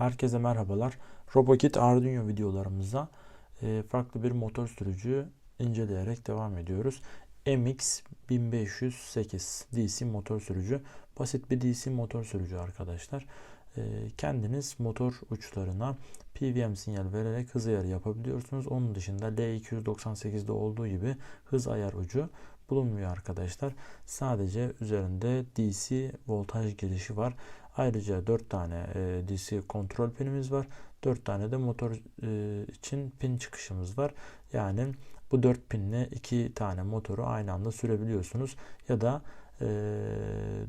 Herkese merhabalar. RoboKit Arduino videolarımıza e, farklı bir motor sürücü inceleyerek devam ediyoruz. MX1508 DC motor sürücü. Basit bir DC motor sürücü arkadaşlar. E, kendiniz motor uçlarına PWM sinyal vererek hız ayarı yapabiliyorsunuz. Onun dışında L298'de olduğu gibi hız ayar ucu bulunmuyor arkadaşlar. Sadece üzerinde DC voltaj girişi var. Ayrıca 4 tane e, DC kontrol pinimiz var. 4 tane de motor e, için pin çıkışımız var. Yani bu 4 pinle 2 tane motoru aynı anda sürebiliyorsunuz. Ya da e,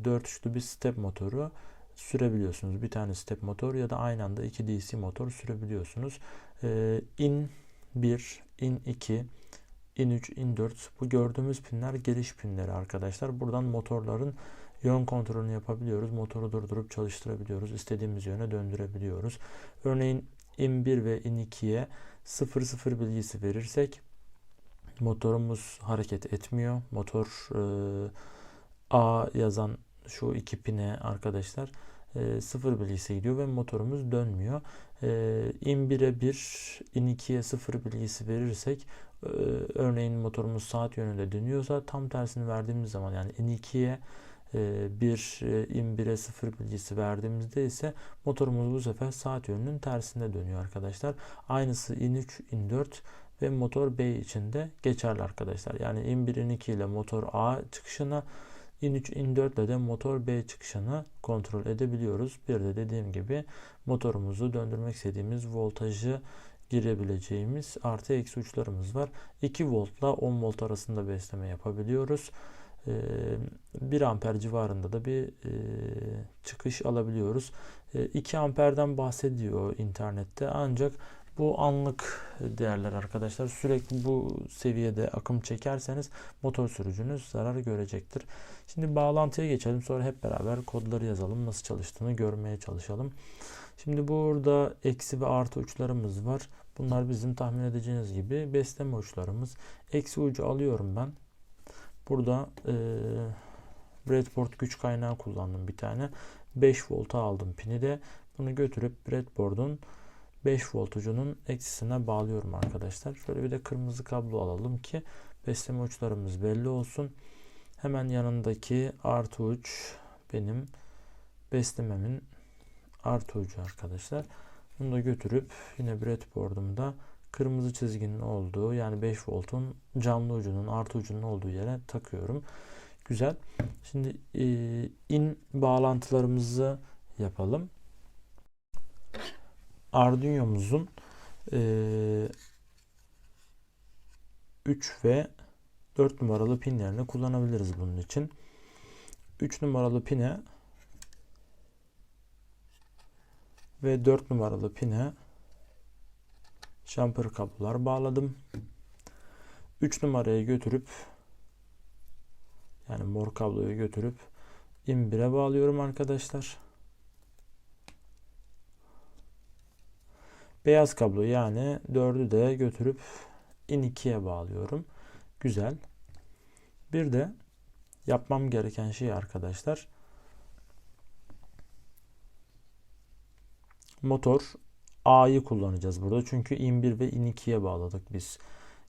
4 üçlü bir step motoru sürebiliyorsunuz. Bir tane step motor ya da aynı anda 2 DC motor sürebiliyorsunuz. E, in 1, in 2, in 3, in 4 bu gördüğümüz pinler geliş pinleri arkadaşlar. Buradan motorların yön kontrolünü yapabiliyoruz. Motoru durdurup çalıştırabiliyoruz. İstediğimiz yöne döndürebiliyoruz. Örneğin in 1 ve in 2'ye 0-0 bilgisi verirsek motorumuz hareket etmiyor. Motor e, A yazan şu iki pine arkadaşlar e, 0 bilgisi gidiyor ve motorumuz dönmüyor. E, in 1'e 1, in 2'ye 0 bilgisi verirsek e, örneğin motorumuz saat yönünde dönüyorsa tam tersini verdiğimiz zaman yani in 2'ye bir in 1'e 0 bilgisi verdiğimizde ise motorumuz bu sefer saat yönünün tersinde dönüyor arkadaşlar. Aynısı in 3, in 4 ve motor B için de geçerli arkadaşlar. Yani in 1, in 2 ile motor A çıkışına in 3, in 4 ile de motor B çıkışını kontrol edebiliyoruz. Bir de dediğim gibi motorumuzu döndürmek istediğimiz voltajı girebileceğimiz artı eksi uçlarımız var. 2 voltla 10 volt arasında besleme yapabiliyoruz. 1 amper civarında da bir çıkış alabiliyoruz. 2 amperden bahsediyor internette ancak bu anlık değerler arkadaşlar. Sürekli bu seviyede akım çekerseniz motor sürücünüz zarar görecektir. Şimdi bağlantıya geçelim. Sonra hep beraber kodları yazalım. Nasıl çalıştığını görmeye çalışalım. Şimdi burada eksi ve artı uçlarımız var. Bunlar bizim tahmin edeceğiniz gibi besleme uçlarımız. Eksi ucu alıyorum ben. Burada e, breadboard güç kaynağı kullandım bir tane. 5 volta aldım pini de. Bunu götürüp breadboard'un 5 volt ucunun eksisine bağlıyorum arkadaşlar. Şöyle bir de kırmızı kablo alalım ki besleme uçlarımız belli olsun. Hemen yanındaki artı uç benim beslememin artı ucu arkadaşlar. Bunu da götürüp yine breadboard'umda kırmızı çizginin olduğu yani 5 voltun canlı ucunun artı ucunun olduğu yere takıyorum. Güzel. Şimdi e, in bağlantılarımızı yapalım. Arduino'muzun e, 3 ve 4 numaralı pinlerini kullanabiliriz bunun için. 3 numaralı pine ve 4 numaralı pine jumper kablolar bağladım. 3 numaraya götürüp yani mor kabloyu götürüp in 1'e bağlıyorum arkadaşlar. Beyaz kablo yani 4'ü de götürüp in 2'ye bağlıyorum. Güzel. Bir de yapmam gereken şey arkadaşlar motor A'yı kullanacağız burada. Çünkü in 1 ve in 2'ye bağladık biz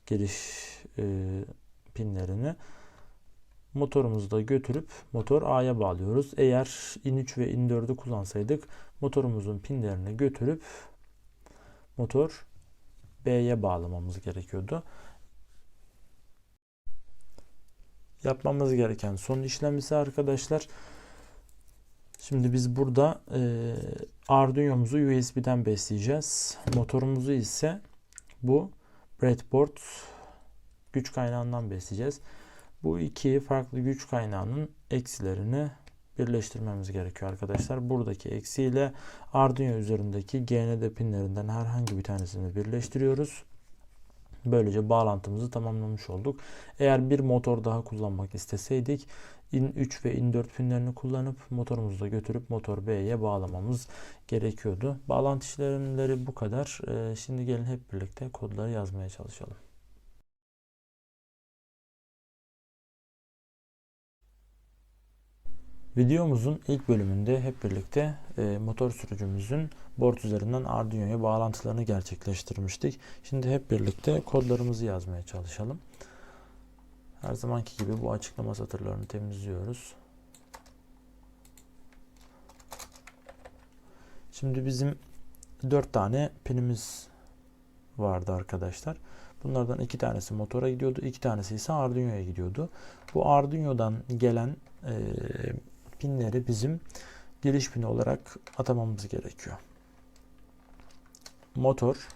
giriş e, pinlerini. Motorumuzu da götürüp motor A'ya bağlıyoruz. Eğer in 3 ve in 4'ü kullansaydık motorumuzun pinlerini götürüp motor B'ye bağlamamız gerekiyordu. Yapmamız gereken son işlem ise arkadaşlar Şimdi biz burada e, Arduino'muzu USB'den besleyeceğiz. Motorumuzu ise bu breadboard güç kaynağından besleyeceğiz. Bu iki farklı güç kaynağının eksilerini birleştirmemiz gerekiyor arkadaşlar. Buradaki eksiyle Arduino üzerindeki GND pinlerinden herhangi bir tanesini birleştiriyoruz. Böylece bağlantımızı tamamlamış olduk. Eğer bir motor daha kullanmak isteseydik in 3 ve in 4 pinlerini kullanıp motorumuzu da götürüp motor B'ye bağlamamız gerekiyordu. Bağlantı işlemleri bu kadar. Ee, şimdi gelin hep birlikte kodları yazmaya çalışalım. Videomuzun ilk bölümünde hep birlikte e, motor sürücümüzün board üzerinden Arduino'ya bağlantılarını gerçekleştirmiştik. Şimdi hep birlikte kodlarımızı yazmaya çalışalım. Her zamanki gibi bu açıklama satırlarını temizliyoruz. Şimdi bizim 4 tane pinimiz vardı arkadaşlar. Bunlardan iki tanesi motora gidiyordu, iki tanesi ise Arduino'ya gidiyordu. Bu Arduino'dan gelen e, pinleri bizim giriş pini olarak atamamız gerekiyor. Motor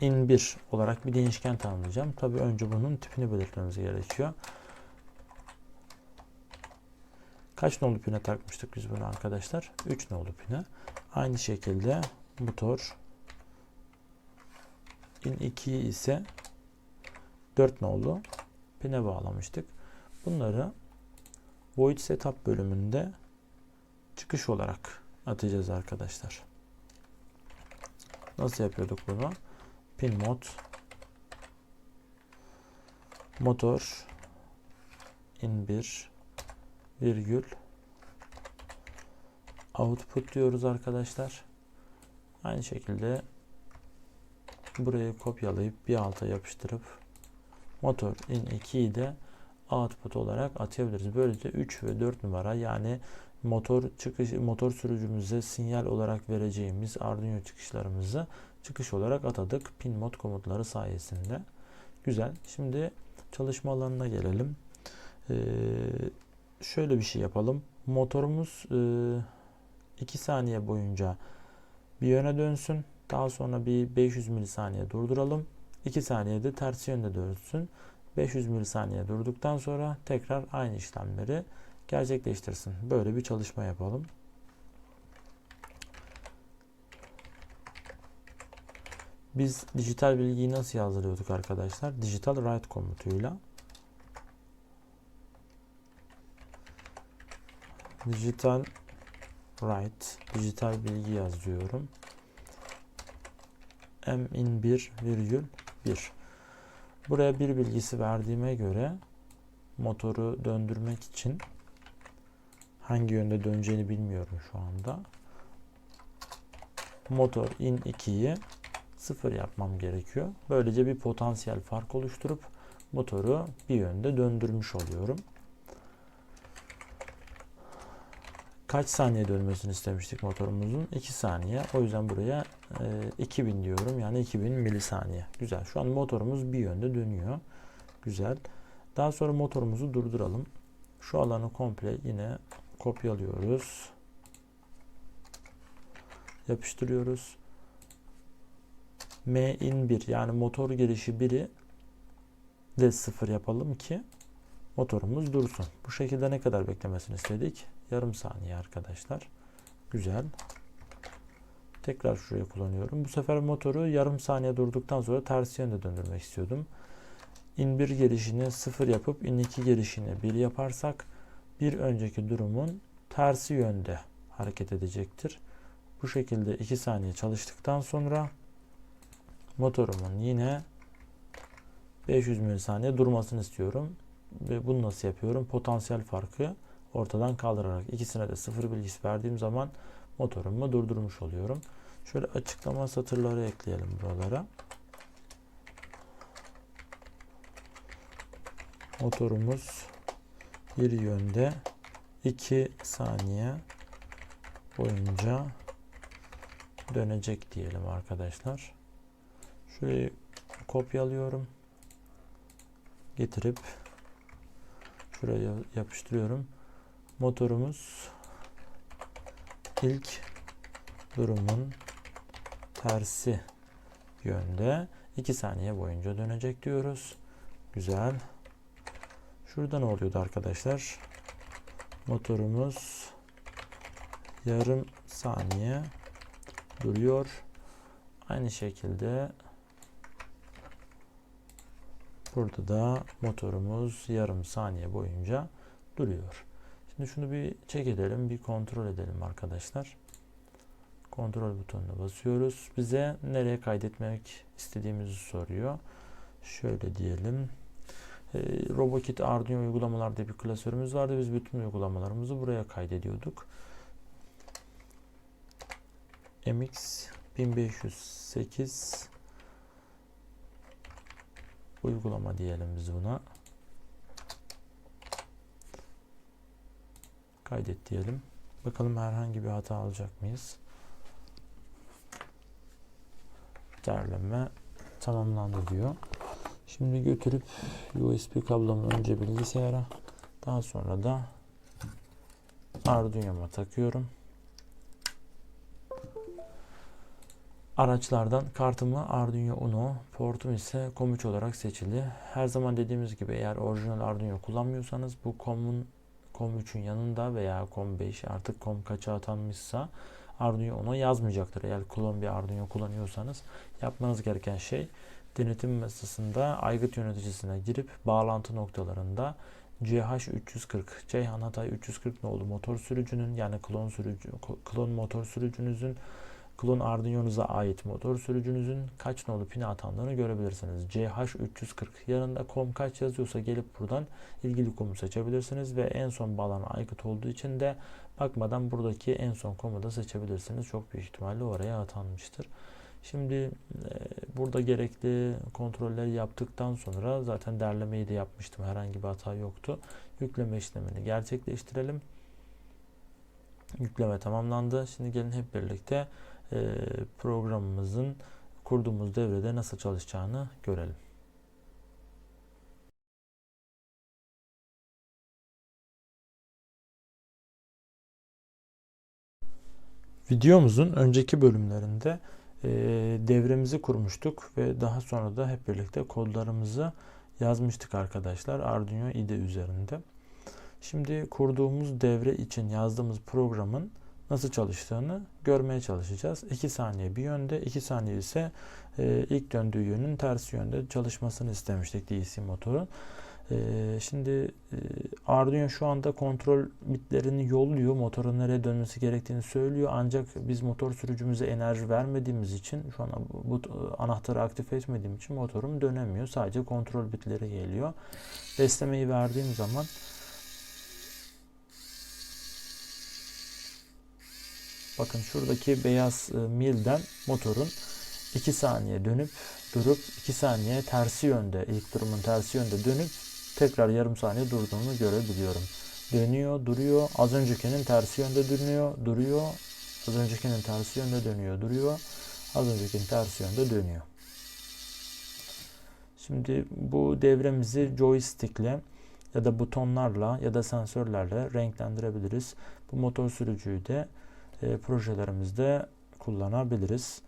in 1 olarak bir değişken tanımlayacağım. Tabi önce bunun tipini belirtmemiz gerekiyor. Kaç nolu pine takmıştık biz bunu arkadaşlar? 3 nolu pine. Aynı şekilde motor in 2 ise 4 nolu pine bağlamıştık. Bunları void setup bölümünde çıkış olarak atacağız arkadaşlar. Nasıl yapıyorduk bunu? Pin mod motor in 1 virgül output diyoruz arkadaşlar. Aynı şekilde burayı kopyalayıp bir alta yapıştırıp motor in 2'yi de output olarak atabiliriz. Böylece 3 ve 4 numara yani motor çıkış motor sürücümüze sinyal olarak vereceğimiz Arduino çıkışlarımızı çıkış olarak atadık pin mod komutları sayesinde. Güzel. Şimdi çalışma alanına gelelim. Ee, şöyle bir şey yapalım. Motorumuz 2 e, saniye boyunca bir yöne dönsün. Daha sonra bir 500 milisaniye durduralım. 2 saniyede ters yönde dönsün. 500 milisaniye durduktan sonra tekrar aynı işlemleri gerçekleştirsin. Böyle bir çalışma yapalım. Biz dijital bilgiyi nasıl yazdırıyorduk arkadaşlar? Digital write komutuyla. Digital write, dijital bilgi yazıyorum. m in 1 virgül 1. Buraya bir bilgisi verdiğime göre motoru döndürmek için hangi yönde döneceğini bilmiyorum şu anda. Motor in 2'yi 0 yapmam gerekiyor. Böylece bir potansiyel fark oluşturup motoru bir yönde döndürmüş oluyorum. Kaç saniye dönmesini istemiştik motorumuzun? 2 saniye. O yüzden buraya e, 2000 diyorum. Yani 2000 milisaniye. Güzel. Şu an motorumuz bir yönde dönüyor. Güzel. Daha sonra motorumuzu durduralım. Şu alanı komple yine kopyalıyoruz. Yapıştırıyoruz. M in 1 yani motor girişi 1'i de 0 yapalım ki motorumuz dursun. Bu şekilde ne kadar beklemesini istedik? Yarım saniye arkadaşlar. Güzel. Tekrar şuraya kullanıyorum. Bu sefer motoru yarım saniye durduktan sonra ters yönde döndürmek istiyordum. In 1 gelişini 0 yapıp in 2 gelişini 1 yaparsak bir önceki durumun tersi yönde hareket edecektir. Bu şekilde 2 saniye çalıştıktan sonra motorumun yine 500 milisaniye durmasını istiyorum. Ve bunu nasıl yapıyorum? Potansiyel farkı ortadan kaldırarak ikisine de sıfır bilgisi verdiğim zaman motorumu durdurmuş oluyorum. Şöyle açıklama satırları ekleyelim buralara. Motorumuz bir yönde 2 saniye boyunca dönecek diyelim arkadaşlar. Şurayı kopyalıyorum. Getirip şuraya yapıştırıyorum motorumuz ilk durumun tersi yönde 2 saniye boyunca dönecek diyoruz. Güzel. Şurada ne oluyordu arkadaşlar? Motorumuz yarım saniye duruyor. Aynı şekilde burada da motorumuz yarım saniye boyunca duruyor. Şimdi şunu bir çek edelim, bir kontrol edelim arkadaşlar. Kontrol butonuna basıyoruz. Bize nereye kaydetmek istediğimizi soruyor. Şöyle diyelim. E, RoboKit Arduino uygulamalar diye bir klasörümüz vardı. Biz bütün uygulamalarımızı buraya kaydediyorduk. MX 1508 uygulama diyelim biz buna. Kaydet diyelim. Bakalım herhangi bir hata alacak mıyız? Derleme tamamlandı diyor. Şimdi götürüp USB kablomu önce bilgisayara daha sonra da Arduino'ma takıyorum. Araçlardan kartımı Arduino Uno, portum ise COM3 olarak seçili. Her zaman dediğimiz gibi eğer orijinal Arduino kullanmıyorsanız bu COM'un COM3'ün yanında veya COM5 artık COM kaça atanmışsa Arduino Uno yazmayacaktır. Eğer klon bir Arduino kullanıyorsanız yapmanız gereken şey denetim masasında aygıt yöneticisine girip bağlantı noktalarında CH340 Ceyhan Hatay 340 nolu motor sürücünün yani klon sürücü klon motor sürücünüzün klon Arduino'nuza ait motor sürücünüzün kaç nolu pine atandığını görebilirsiniz. CH340 yanında kom kaç yazıyorsa gelip buradan ilgili komu seçebilirsiniz ve en son bağlanan aygıt olduğu için de bakmadan buradaki en son komu da seçebilirsiniz. Çok büyük ihtimalle oraya atanmıştır. Şimdi e, burada gerekli kontrolleri yaptıktan sonra zaten derlemeyi de yapmıştım. Herhangi bir hata yoktu. Yükleme işlemini gerçekleştirelim. Yükleme tamamlandı. Şimdi gelin hep birlikte programımızın kurduğumuz devrede nasıl çalışacağını görelim. Videomuzun önceki bölümlerinde e, devremizi kurmuştuk ve daha sonra da hep birlikte kodlarımızı yazmıştık arkadaşlar Arduino IDE üzerinde. Şimdi kurduğumuz devre için yazdığımız programın nasıl çalıştığını görmeye çalışacağız. 2 saniye bir yönde, 2 saniye ise e, ilk döndüğü yönün tersi yönde çalışmasını istemiştik DC motorun. E, şimdi e, Arduino şu anda kontrol bitlerini yolluyor. Motorun nereye dönmesi gerektiğini söylüyor. Ancak biz motor sürücümüze enerji vermediğimiz için şu an bu anahtarı aktif etmediğim için motorum dönemiyor. Sadece kontrol bitleri geliyor. Beslemeyi verdiğim zaman Bakın şuradaki beyaz e, milden motorun 2 saniye dönüp durup 2 saniye tersi yönde ilk durumun tersi yönde dönüp tekrar yarım saniye durduğunu görebiliyorum. Dönüyor, duruyor. Az öncekinin tersi yönde dönüyor, duruyor. Az öncekinin tersi yönde dönüyor, duruyor. Az öncekinin tersi yönde dönüyor. Şimdi bu devremizi joystickle ya da butonlarla ya da sensörlerle renklendirebiliriz. Bu motor sürücüyü de e, projelerimizde kullanabiliriz.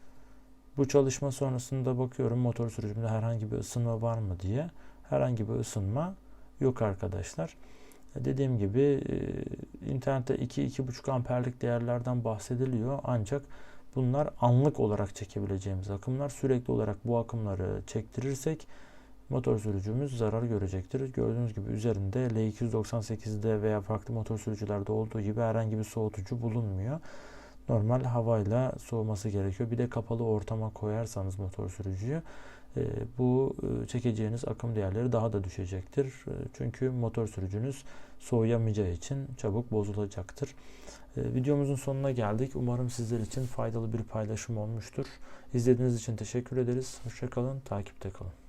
Bu çalışma sonrasında bakıyorum motor sürücümde herhangi bir ısınma var mı diye. Herhangi bir ısınma yok arkadaşlar. E, dediğim gibi e, internette 2-2,5 amperlik değerlerden bahsediliyor. Ancak bunlar anlık olarak çekebileceğimiz akımlar. Sürekli olarak bu akımları çektirirsek motor sürücümüz zarar görecektir. Gördüğünüz gibi üzerinde L298'de veya farklı motor sürücülerde olduğu gibi herhangi bir soğutucu bulunmuyor. Normal havayla soğuması gerekiyor. Bir de kapalı ortama koyarsanız motor sürücüyü e, bu e, çekeceğiniz akım değerleri daha da düşecektir. E, çünkü motor sürücünüz soğuyamayacağı için çabuk bozulacaktır. Videomuzun sonuna geldik. Umarım sizler için faydalı bir paylaşım olmuştur. İzlediğiniz için teşekkür ederiz. Hoşçakalın, takipte kalın.